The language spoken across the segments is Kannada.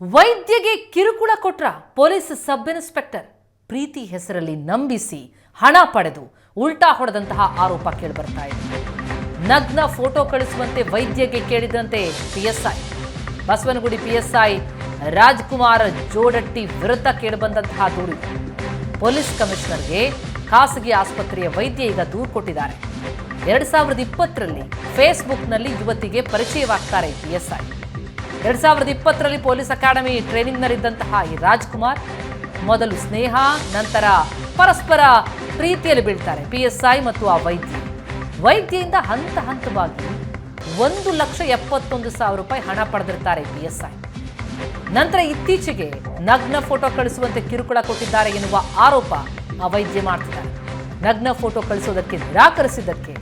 ವೈದ್ಯಗೆ ಕಿರುಕುಳ ಕೊಟ್ರ ಪೊಲೀಸ್ ಸಬ್ ಇನ್ಸ್ಪೆಕ್ಟರ್ ಪ್ರೀತಿ ಹೆಸರಲ್ಲಿ ನಂಬಿಸಿ ಹಣ ಪಡೆದು ಉಲ್ಟಾ ಹೊಡೆದಂತಹ ಆರೋಪ ಕೇಳಿಬರ್ತಾ ಇದೆ. ನಗ್ನ ಫೋಟೋ ಕಳಿಸುವಂತೆ ವೈದ್ಯಗೆ ಕೇಳಿದಂತೆ ಪಿಎಸ್ಐ ಬಸವನಗುಡಿ ಪಿಎಸ್ಐ ರಾಜ್ಕುಮಾರ್ ಜೋಡಟ್ಟಿ ವಿರುದ್ಧ ಕೇಳಿಬಂದಂತಹ ದೂರು ಪೊಲೀಸ್ ಕಮಿಷನರ್ಗೆ ಖಾಸಗಿ ಆಸ್ಪತ್ರೆಯ ವೈದ್ಯ ಈಗ ದೂರು ಕೊಟ್ಟಿದ್ದಾರೆ. ಎರಡ್ ಸಾವಿರದ ಇಪ್ಪತ್ತರಲ್ಲಿ ಫೇಸ್ಬುಕ್ನಲ್ಲಿ ಯುವತಿಗೆ ಪರಿಚಯವಾಗ್ತಾರೆ ಪಿಎಸ್ಐ ಎರಡ್ ಸಾವಿರದ ಇಪ್ಪತ್ತರಲ್ಲಿ ಪೊಲೀಸ್ ಅಕಾಡೆಮಿ ಟ್ರೈನಿಂಗ್ನಲ್ಲಿದ್ದಂತಹ ಈ ರಾಜ್ಕುಮಾರ್ ಮೊದಲು ಸ್ನೇಹ, ನಂತರ ಪರಸ್ಪರ ಪ್ರೀತಿಯಲ್ಲಿ ಬೀಳ್ತಾರೆ. ಪಿ ಎಸ್ ಐ ಮತ್ತು ಆ ವೈದ್ಯ. ವೈದ್ಯೆಯಿಂದ ಹಂತ ಹಂತವಾಗಿ ಒಂದು ಲಕ್ಷ ಎಪ್ಪತ್ತೊಂದು ಸಾವಿರ ರೂಪಾಯಿ ಹಣ ಪಡೆದಿರ್ತಾರೆ ಪಿ ಎಸ್ ಐ ನಂತರ ಇತ್ತೀಚೆಗೆ ನಗ್ನ ಫೋಟೋ ಕಳಿಸುವಂತೆ ಕಿರುಕುಳ ಕೊಟ್ಟಿದ್ದಾರೆ ಎನ್ನುವ ಆರೋಪ ಆ ವೈದ್ಯ ಮಾಡ್ತಿದ್ದಾರೆ. ನಗ್ನ ಫೋಟೋ ಕಳಿಸೋದಕ್ಕೆ ನಿರಾಕರಿಸಿದ್ದಕ್ಕೆ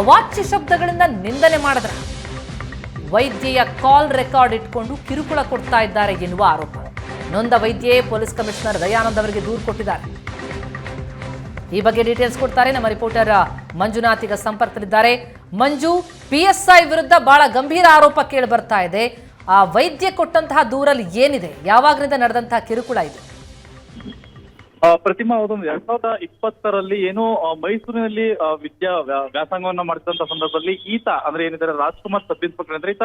ಅವಾಚ್ಯ ಶಬ್ದಗಳಿಂದ ನಿಂದನೆ ಮಾಡಿದ್ರ. ವೈದ್ಯೆಯ ಕಾಲ್ ರೆಕಾರ್ಡ್ ಇಟ್ಕೊಂಡು ಕಿರುಕುಳ ಕೊಡ್ತಾ ಇದ್ದಾರೆ ಎನ್ನುವ ಆರೋಪ. ನೊಂದ ವೈದ್ಯೆ ಪೊಲೀಸ್ ಕಮಿಷನರ್ ದಯಾನಂದ್ ಅವರಿಗೆ ದೂರು ಕೊಟ್ಟಿದ್ದಾರೆ. ಈ ಬಗ್ಗೆ ಡೀಟೇಲ್ಸ್ ಕೊಡ್ತಾರೆ ನಮ್ಮ ರಿಪೋರ್ಟರ್ ಮಂಜುನಾಥ್ ಈಗ ಸಂಪರ್ಕದಲ್ಲಿದ್ದಾರೆ. ಮಂಜು ಪಿಎಸ್ಐ ವಿರುದ್ಧ ಬಹಳ ಗಂಭೀರ ಆರೋಪ ಕೇಳಿ ಬರ್ತಾ ಇದೆ. ಆ ವೈದ್ಯ ಕೊಟ್ಟಂತಹ ದೂರಲ್ಲಿ ಏನಿದೆ? ಯಾವಾಗಲಿಂದ ನಡೆದಂತಹ ಕಿರುಕುಳ ಇದೆ? ಪ್ರತಿಮಾ ಅದೊಂದು ಎರಡ್ ಸಾವಿರದ ಇಪ್ಪತ್ತರಲ್ಲಿ ಏನು ಮೈಸೂರಿನಲ್ಲಿ ವಿದ್ಯಾ ವ್ಯಾ- ವ್ಯಾಸಂಗವನ್ನ ಮಾಡಿದಂತ ಸಂದರ್ಭದಲ್ಲಿ ಈತ, ಅಂದ್ರೆ ಏನಿದ್ದಾರೆ, ರಾಜ್ಕುಮಾರ್ ಸಬ್ ಇನ್ಸ್ಪೆಕ್ಟರ್ ಅಂದ್ರೆ ಈತ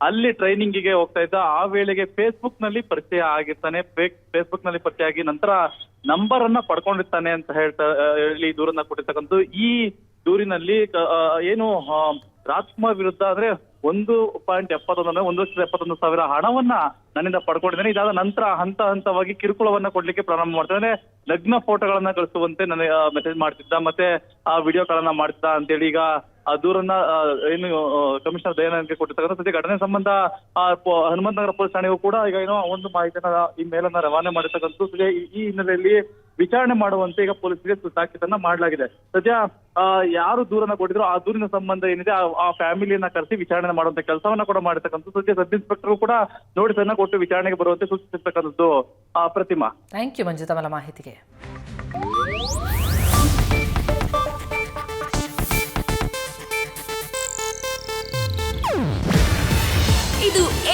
ಅಲ್ಲಿ ಟ್ರೈನಿಂಗ್ಗೆ ಹೋಗ್ತಾ ಇದ್ದ. ಆ ವೇಳೆಗೆ ಫೇಸ್ಬುಕ್ನಲ್ಲಿ ಪರಿಚಯ ಆಗಿರ್ತಾನೆ. ಫೇಸ್ಬುಕ್ನಲ್ಲಿ ಪರಿಚಯ ಆಗಿ ನಂತರ ನಂಬರ್ ಅನ್ನ ಪಡ್ಕೊಂಡಿರ್ತಾನೆ ಅಂತ ಹೇಳ್ತಾ ಹೇಳಿ ದೂರನ್ನ ಕೊಟ್ಟಿರ್ತಕ್ಕಂಥ ಈ ದೂರಿನಲ್ಲಿ ಏನು ರಾಜ್ಕುಮಾರ್ ವಿರುದ್ಧ ಅಂದ್ರೆ ಒಂದು ಪಾಯಿಂಟ್ ಎಪ್ಪತ್ತೊಂದು ಒಂದು ಲಕ್ಷದ ಎಪ್ಪತ್ತೊಂದು ಸಾವಿರ ಹಣವನ್ನ ನನ್ನಿಂದ ಪಡ್ಕೊಂಡಿದ್ದೇನೆ. ಇದಾದ ನಂತರ ಹಂತ ಹಂತವಾಗಿ ಕಿರುಕುಳವನ್ನ ಕೊಡ್ಲಿಕ್ಕೆ ಪ್ರಾರಂಭ ಮಾಡ್ತಾರೆ ನಗ್ನ ಫೋಟೋಗಳನ್ನ ಕಳಿಸುವಂತೆ ನನಗೆ ಮೆಸೇಜ್ ಮಾಡ್ತಿದ್ದ, ಮತ್ತೆ ಆ ವಿಡಿಯೋಗಳನ್ನ ಮಾಡ್ತಿದ್ದ ಅಂತೇಳಿ ಈಗ ಆ ದೂರನ್ನ ಏನು ಕಮಿಷನರ್ ದಯಾನಂದ್ಗೆ ಕೊಟ್ಟಿರ್ತಕ್ಕಂಥ ಸದ್ಯ ಘಟನೆ ಸಂಬಂಧ ಹನುಮಂತ ನಗರ ಪೊಲೀಸ್ ಠಾಣೆಗೂ ಕೂಡ ಈಗ ಏನೋ ಒಂದು ಮಾಹಿತಿಯನ್ನ ಈ ಮೇಲನ್ನ ರವಾನೆ ಮಾಡಿರ್ತಕ್ಕಂಥ ಸದ್ಯ ಈ- ಹಿನ್ನೆಲೆಯಲ್ಲಿ ವಿಚಾರಣೆ ಮಾಡುವಂತೆ ಈಗ ಪೊಲೀಸರಿಗೆ ತಾಕೀತನ್ನ ಮಾಡಲಾಗಿದೆ. ಸದ್ಯ ಯಾರು ದೂರನ್ನ ಕೊಟ್ಟಿದ್ರು ಆ ದೂರಿನ ಸಂಬಂಧ ಏನಿದೆ, ಆ- ಫ್ಯಾಮಿಲಿಯನ್ನ ಕರೆಸಿ ವಿಚಾರಣೆ ಮಾಡುವಂತ ಕೆಲಸವನ್ನ ಕೂಡ ಮಾಡಿರ್ತಕ್ಕಂಥ ಸದ್ಯ ಸಬ್ ಇನ್ಸ್ಪೆಕ್ಟರ್ ಕೂಡ ನೋಟಿಸ್ ಅನ್ನ ಕೊಟ್ಟು ವಿಚಾರಣೆಗೆ ಬರುವಂತೆ ಸೂಚಿಸಿರ್ತಕ್ಕಂಥದ್ದು. ಪ್ರತಿಮಾ. ಥ್ಯಾಂಕ್ ಯು ಮಂಜು ತಮ್ಮ ಮಾಹಿತಿಗೆ.